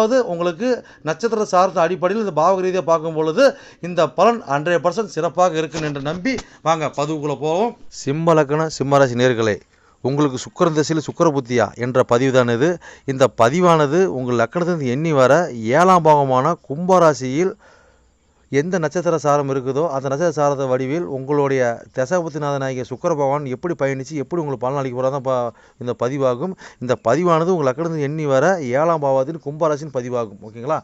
அதாவது உங்களுக்கு நட்சத்திர சார்ந்த அடிப்படையில் இந்த பாவக ரீதியாக பார்க்கும் பொழுது இந்த பலன் ஹண்ட்ரட் பர்சன்ட் சிறப்பாக இருக்குன்னு என்று நம்பி வாங்க பதிவுக்குள்ளே போவோம். சிம்ம லக்கண சிம்மராசி நேர்களே உங்களுக்கு சுக்கர திசையில் சுக்கர புத்தியா என்ற பதிவு தான் இது. இந்த பதிவானது உங்கள் லக்கணத்திலிருந்து எண்ணி வர ஏழாம் பாகமான கும்பராசியில் எந்த நட்சத்திர சாரம் இருக்குதோ அந்த நட்சத்திர சாரத்தை வடிவில் உங்களுடைய தசாபத்திநாதனாகிய சுக்கர பகவான் எப்படி பயணித்து எப்படி உங்களுக்கு பலன் அளிக்க பா இந்த பதிவாகும். இந்த பதிவானது உங்கள் லக்கணத்தில் எண்ணி வர ஏழாம் பாவத்தின் கும்பராசின் பதிவாகும். ஓகேங்களா?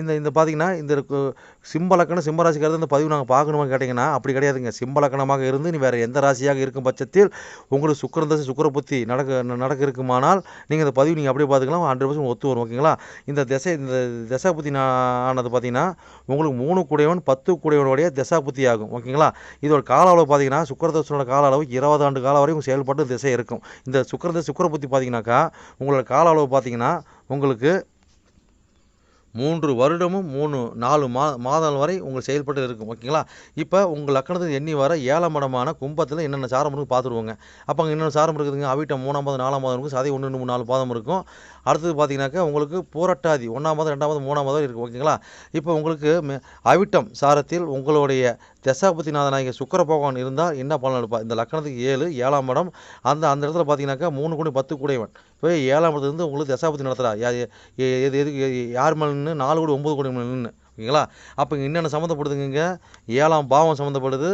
இந்த இந்த பார்த்தீங்கன்னா இந்த சிம்பலக்கணம் சிம்ம லக்கணம் சிம்ம ராசிக்காரது இந்த பதிவு நாங்கள் பார்க்கணுமா கேட்டிங்கன்னா அப்படி கிடையாதுங்க. சிம்பலக்கணமாக இருந்து நீ வேறு எந்த ராசியாக இருக்கும் பட்சத்தில் உங்களுக்கு சுக்கர தசை சுக்கர புத்தி நடக்க நடக்க இருக்குமானால் நீங்கள் இந்த பதிவு நீங்கள் அப்படியே பார்த்துக்கலாம். ஹண்ட்ரட் பர்சன்ட் ஒத்து வரும். ஓகேங்களா? இந்த திசை இந்த திசை புத்தி ஆனது பார்த்தீங்கன்னா உங்களுக்கு மூணு கூடையவன் பத்து கூடையவனுடைய திசா புத்தி ஆகும் ஓகேங்களா? இதோட கால அளவு பார்த்தீங்கன்னா சுக்கரதசனோட கால அளவு இருபது ஆண்டு காலம் வரைக்கும் செயல்பட்டு திசை இருக்கும். இந்த சுக்கரத சுக்கர புத்தி பார்த்தீங்கன்னாக்கா உங்களோட கால அளவு பார்த்தீங்கன்னா உங்களுக்கு மூன்று வருடமும் மூணு நாலு மா மாதம் வரை உங்கள் செயல்பட்டு இருக்கும் ஓகேங்களா? இப்போ உங்கள் லக்கணத்தில் எண்ணி வர ஏழாம் இடமான கும்பத்தில் என்னென்ன சாரம் இருக்குது பார்த்துருவோங்க அப்போ அங்கே என்னென்ன சாரம் இருக்குதுங்க? அவிட்டம் மூணாம் பாதம் நாலாம் பாதம் இருக்கும். சதை ஒன்று ரெண்டு மூணு நாலு பாதம் இருக்கும். அடுத்தது பார்த்தீங்கன்னாக்கா உங்களுக்கு பூரட்டாதி ஒன்றாம் மாதம் ரெண்டாம் மாதம் மூணாம் மாதம் இருக்குது ஓகேங்களா? இப்போ உங்களுக்கு அவிட்டம் சாரத்தில் உங்களுடைய தசாபதிநாதனாகிய சுக்கர பகவான் இருந்தால் என்ன பலன் எடுப்பார்? இந்த லக்கணத்துக்கு ஏழு ஏழாம் இடம். அந்த அந்த இடத்துல பார்த்தீங்கன்னாக்கா மூணு கோடி பத்து கூடையவன் போய் ஏழாம் இடத்துலேருந்து உங்களுக்கு தசாபதி நடத்துகிறா எது எதுக்கு யார் மேலே நின்று நாலு கோடி ஒம்பது கோடி மேலே நின்று ஓகேங்களா? அப்போ இங்கே என்னென்ன சம்மந்தப்படுதுங்க? ஏழாம் பாவம் சம்மந்தப்படுது.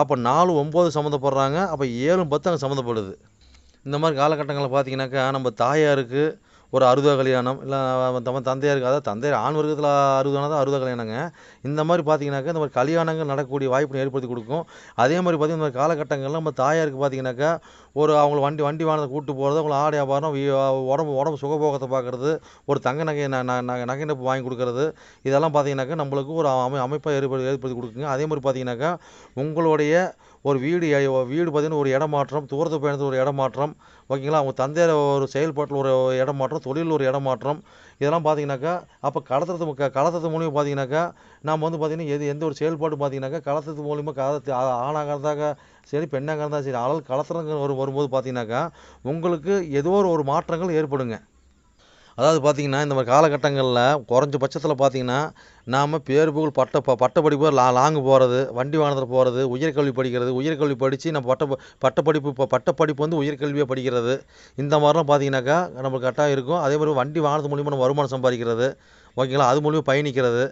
அப்போ நாலு ஒம்பது சம்மந்தப்படுறாங்க. அப்போ ஏழும் பத்து அங்கே சம்மந்தப்படுது. இந்த மாதிரி காலகட்டங்களில் பார்த்தீங்கன்னாக்கா நம்ம தாயாருக்கு ஒரு அறுபதா கல்யாணம் இல்லை நம்ம தந்தையாருக்கு அதாவது தந்தையார் ஆண் வர்க்கத்தில் அறுபதானது அறுபது கல்யாணங்க. இந்த மாதிரி பார்த்தீங்கன்னாக்கா இந்த மாதிரி கல்யாணங்கள் நடக்கக்கூடிய வாய்ப்பு ஏற்படுத்தி கொடுக்கும். அதே மாதிரி பார்த்தீங்கன்னா இந்த மாதிரி காலகட்டங்களில் நம்ம தாயாருக்கு பார்த்தீங்கன்னாக்கா ஒரு அவங்கள வண்டி வண்டி வாகனத்தை கூட்டு போகிறது அவங்கள ஆடை வியாபாரம் உடம்பு உடம்பு சுகபோகத்தை பார்க்குறது ஒரு தங்க நகை ந- நகை நகை நப்பு வாங்கி கொடுக்கறது இதெல்லாம் பார்த்தீங்கன்னாக்கா நம்மளுக்கு ஒரு அமை அமைப்பை ஏற்படுத்தி ஏற்படுத்தி கொடுக்குங்க. அதே மாதிரி பார்த்தீங்கன்னாக்கா உங்களுடைய ஒரு வீடு வீடு பார்த்தீங்கன்னா ஒரு இடமாற்றம் தூரத்து பயணத்தில் ஒரு இடமாற்றம் ஓகேங்களா? அவங்க தந்தையர் ஒரு செயல்பாட்டில் ஒரு இடமாற்றம் தொழிலில் ஒரு இடமாற்றம் இதெல்லாம் பார்த்தீங்கன்னாக்கா அப்போ கடத்துறது க கடத்துறது மூலியமாக பார்த்தீங்கன்னாக்கா நாம் வந்து பார்த்தீங்கன்னா எது எந்த ஒரு செயல்பாடு பார்த்தீங்கன்னாக்கா கடத்துறது மூலியமாக கடத்து ஆணாக இருந்தாக்க சரி பெண்ணாக இருந்தால் சரி ஆளால் கடத்துறங்க வரும் வரும்போது பார்த்தீங்கன்னாக்கா உங்களுக்கு ஏதோ ஒரு ஒரு மாற்றங்கள் ஏற்படுங்க. அதாவது பார்த்தீங்கன்னா இந்த மாதிரி காலகட்டங்களில் குறைஞ்ச பட்சத்தில் பார்த்தீங்கன்னா நாம் பேர் புகழ் பட்ட ப பட்ட படிப்பு லா லாங்கு போகிறது வண்டி வாகனத்தில் போகிறது உயர்கல்வி படிக்கிறது உயர்கல்வி படித்து நம்ம பட்ட பட்டப்படிப்பு பட்ட படிப்பு இப்போ பட்ட படிப்பு வந்து உயர்கல்வியாக படிக்கிறது. இந்த மாதிரிலாம் பார்த்தீங்கன்னாக்கா நம்மளுக்கு கரெக்டாக இருக்கும். அதே மாதிரி வண்டி வாகனத்து மூலிமா நம்ம வருமானம் சம்பாதிக்கிறது. ஓகேங்களா? அது மூலிமா பயணிக்கிறது.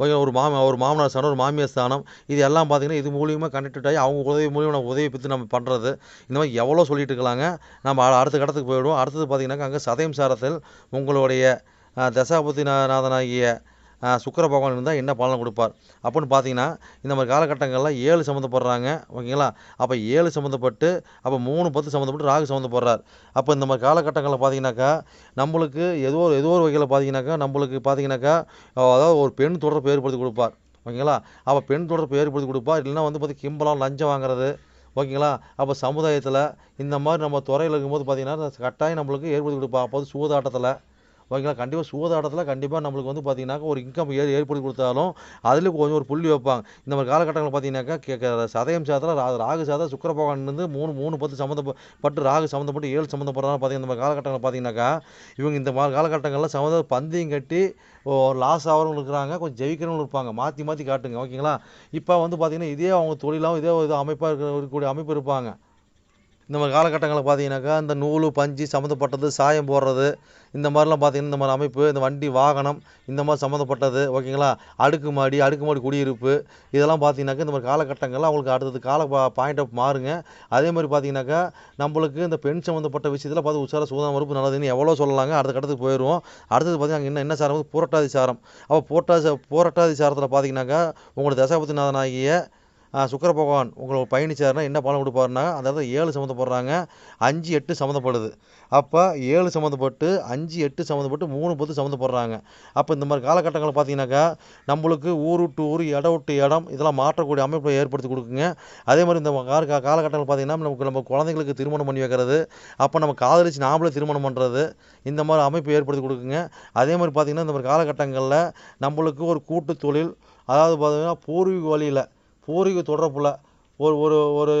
ஓகே ஒரு மாம ஒரு மாமனார் ஸ்தானம் ஒரு மாமியார் ஸ்தானம் இது எல்லாம் பார்த்தீங்கன்னா இது மூலியமாக கனெக்டட் ஆகி அவங்க உதவி மூலியமாக நம்ம உதவி பற்றி நம்ம பண்ணுறது இந்த மாதிரி எவ்வளோ சொல்லிட்டு இருக்கலாங்க நம்ம அடுத்த கட்டத்துக்கு போயிடுவோம். அடுத்தது பார்த்தீங்கன்னாக்கா அங்கே சதயம் சாரத்தில் உங்களுடைய தசாபதி நாதனாகிய சுக்கிர பகவான் இருந்தால் என்ன பலன் கொடுப்பார்? அப்படின்னு பார்த்தீங்கன்னா இந்த மாதிரி காலகட்டங்களில் ஏழு சம்மந்தப்படுறாங்க. ஓகேங்களா? அப்போ ஏழு சம்மந்தப்பட்டு அப்போ மூணு பத்து சம்மந்தப்பட்டு ராகு சம்மந்தப்படுறார். அப்போ இந்த மாதிரி காலகட்டங்களில் பார்த்தீங்கன்னாக்கா நம்மளுக்கு ஏதோ ஒரு ஏதோ ஒரு வகையில் பார்த்தீங்கன்னாக்கா நம்மளுக்கு பார்த்தீங்கன்னாக்கா அதாவது ஒரு பெண் தொடர்பு ஏற்படுத்தி கொடுப்பார். ஓகேங்களா? அப்போ பெண் தொடர்பு ஏற்படுத்தி கொடுப்பார். இல்லைன்னா வந்து பார்த்தி கிம்பலம் லஞ்சம் வாங்குறது. ஓகேங்களா? அப்போ சமுதாயத்தில் இந்த மாதிரி நம்ம துறையில் இருக்கும்போது பார்த்தீங்கன்னா கட்டாயம் நம்மளுக்கு ஏற்படுத்தி கொடுப்பா அப்போது சூதாட்டத்தில் ஓகேங்களா? கண்டிப்பாக சூதாட்டத்தில் கண்டிப்பாக நம்மளுக்கு வந்து பார்த்தீங்கன்னாக்கா ஒரு இன்கம் ஏ ஏற்படுத்தி கொடுத்தாலும் அதில் கொஞ்சம் ஒரு புள்ளி வைப்பாங்க. இந்த மாதிரி காலகட்டங்களில் பார்த்தீங்கன்னாக்கா கே சதயம் சாதத்தில் ரா ராகு சாதம் சுக்கிர இருந்து மூணு மூணு பத்து சம்மந்தப்பட்டு ராகு சம்மந்தப்பட்டு ஏழு சம்மந்தப்படுறாங்க. பார்த்தீங்கன்னா இந்த மாதிரி காலகட்டங்களில் பார்த்தீங்கன்னாக்கா இவங்க இந்த மாதிரி காலகட்டங்களில் சம்மந்த பந்தயம் கட்டி லாஸ் ஆகிறவங்க இருக்கிறாங்க. கொஞ்சம் ஜெயிக்கிறவங்களும் இருப்பாங்க. மாற்றி மாற்றி காட்டுங்க. ஓகேங்களா? இப்போ வந்து பார்த்தீங்கன்னா இதே அவங்க தொழிலாகவும் இதே இது அமைப்பாக இருக்க இருக்கக்கூடிய அமைப்பு இருப்பாங்க. இந்த மாதிரி காலகட்டங்களில் பார்த்தீங்கன்னாக்கா இந்த நூல் பஞ்சு சம்மந்தப்பட்டது சாயம் போடுறது இந்த மாதிரிலாம் பார்த்தீங்கன்னா இந்த மாதிரி அமைப்பு இந்த வண்டி வாகனம் இந்த மாதிரி சம்மந்தப்பட்டது ஓகேங்களா? அடுக்குமாடி அடுக்குமாடி குடியிருப்பு இதெல்லாம் பார்த்தீங்கன்னாக்கா இந்த மாதிரி காலகட்டங்களில் அவங்களுக்கு அடுத்தது கால பாயிண்ட் ஆஃப் மாறுங்க. அதே மாதிரி பார்த்தீங்கன்னாக்கா நம்மளுக்கு இந்த பெண் சம்மந்தப்பட்ட விஷயத்தில் பார்த்து உஷார சூதானம் மறுப்பு நல்லதுன்னு எவ்வளோ சொல்லலாங்க அடுத்த கட்டத்துக்கு போயிடுவோம். அடுத்தது பார்த்தீங்கன்னா என்ன என்ன சாரம்? வந்து புரட்டாதி சாரம். அப்போ புரட்டாதி புரட்டாதி சாரத்தில் பார்த்தீங்கன்னாக்கா உங்களோட தசாபதிநாதனாகிய சுக்கர பகவான் உங்களை பயணிச்சாருன்னா என்ன பலன் கொடுப்பாருன்னா அந்த ஏழு சம்மந்தப்படுறாங்க அஞ்சு எட்டு சம்மந்தப்படுது. அப்போ ஏழு சம்மந்தப்பட்டு அஞ்சு எட்டு சம்மந்தப்பட்டு மூணு பத்து சம்மந்தப்படுறாங்க. அப்போ இந்த மாதிரி காலகட்டங்களில் பார்த்தீங்கன்னாக்கா நம்மளுக்கு ஊர் விட்டு ஊர் இடம் விட்டு இடம் இதெல்லாம் மாற்றக்கூடிய அமைப்பை ஏற்படுத்தி கொடுக்குங்க. அதே மாதிரி இந்த கால காலகட்டங்கள் பார்த்தீங்கன்னா நமக்கு நம்ம குழந்தைங்களுக்கு திருமணம் பண்ணி வைக்கிறது அப்போ நம்ம காதலிச்சு நாமளே திருமணம் பண்ணுறது இந்த மாதிரி அமைப்பு ஏற்படுத்தி கொடுக்குங்க. அதே மாதிரி பார்த்தீங்கன்னா இந்த மாதிரி காலகட்டங்களில் நம்மளுக்கு ஒரு கூட்டு தொழில் அதாவது பார்த்தீங்கன்னா பூர்வீக வழியில் பூர்வீக தொடர்புல ஒரு ஒரு ஒரு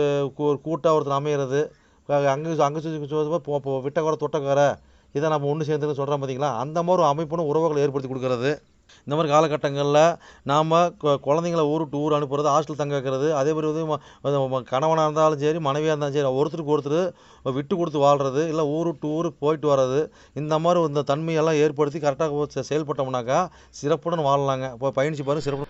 ஒரு கூட்டாக ஒருத்தர் அமையிறது அங்கே அங்கே விட்டக்குறை தொட்டக்கார இதை நம்ம ஒன்று சேர்ந்து சொல்கிறோம் பார்த்தீங்களா அந்த மாதிரி ஒரு அமைப்புன்னு உறவுகளை ஏற்படுத்தி கொடுக்கறது. இந்த மாதிரி காலகட்டங்களில் நாம் குழந்தைங்கள விட்டு ஊர் அனுப்புறது ஹாஸ்டல் தங்க வைக்கிறது அதே மாதிரி வந்து கணவனாக இருந்தாலும் சரி மனைவியாக இருந்தாலும் சரி ஒருத்தருக்கு ஒருத்தர் விட்டு கொடுத்து வாழ்கிறது இல்லை ஊர் விட்டு ஊர் போயிட்டு வர்றது இந்த மாதிரி இந்த தன்மையெல்லாம் ஏற்படுத்தி கரெக்டாக செயல்பட்டோம்னாக்கா சிறப்புடன் வாழலாங்க. இப்போ பயணிச்சு பாருங்கள் சிறப்பு